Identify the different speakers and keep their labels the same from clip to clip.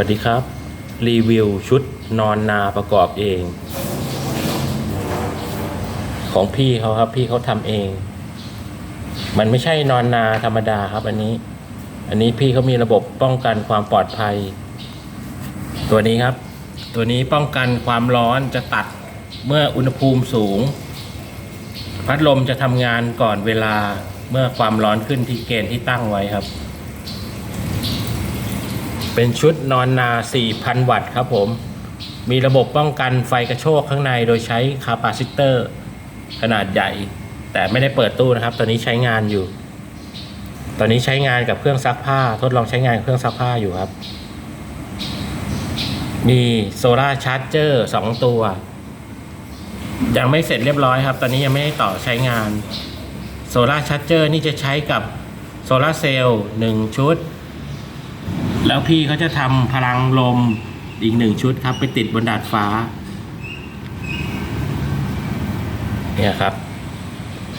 Speaker 1: วัสดีครับ รีวิวชุดนอนนาประกอบเอง ของพี่เขาครับ พี่เขาทำเอง มันไม่ใช่นอนนาธรรมดาครับ อันนี้ อันนี้พี่เขามีระบบป้องกันความปลอดภัย ตัวนี้ครับ ตัวนี้ป้องกันความร้อนจะตัดเมื่ออุณหภูมิสูง พัดลมจะทำงานก่อนเวลาเมื่อความร้อนขึ้นที่เกณฑ์ที่ตั้งไว้ครับ เป็นชุดนอนนา 4,000 วัตต์ครับผม มีระบบป้องกันไฟกระโชกข้างในโดยใช้คาปาซิเตอร์ ขนาดใหญ่ แต่ไม่ได้เปิดตู้นะครับ ตอนนี้ใช้งานอยู่ ตอนนี้ใช้งานกับเครื่องซักผ้า ทดลองใช้งานเครื่องซักผ้าอยู่ครับ มีโซลาร์ชาร์จเจอร์สองตัว ยังไม่เสร็จเรียบร้อยครับ ตอนนี้ยังไม่ได้ต่อใช้งานโซลาร์ชาร์จเจอร์นี่จะใช้กับโซลาร์เซลล์หนึ่งชุด แล้วพี่เขาจะทำพลังลมอีกหนึ่งชุดครับ ไปติดบนดาดฟ้า เนี่ยครับ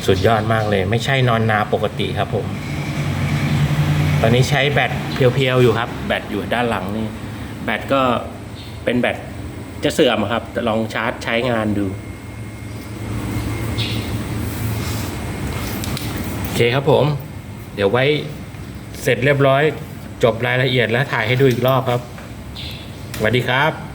Speaker 1: สุดยอดมากเลย ไม่ใช่นอนนาปกติครับผม ตอนนี้ใช้แบตเพียวๆอยู่ครับ แบตอยู่ด้านหลังนี่ แบตก็เป็นแบตจะเสื่อมครับลองชาร์จใช้งานดู โอเคครับผม เดี๋ยวไว้เสร็จเรียบร้อย จบรายละเอียดแล้วถ่ายให้ดูอีกรอบครับสวัสดีครับ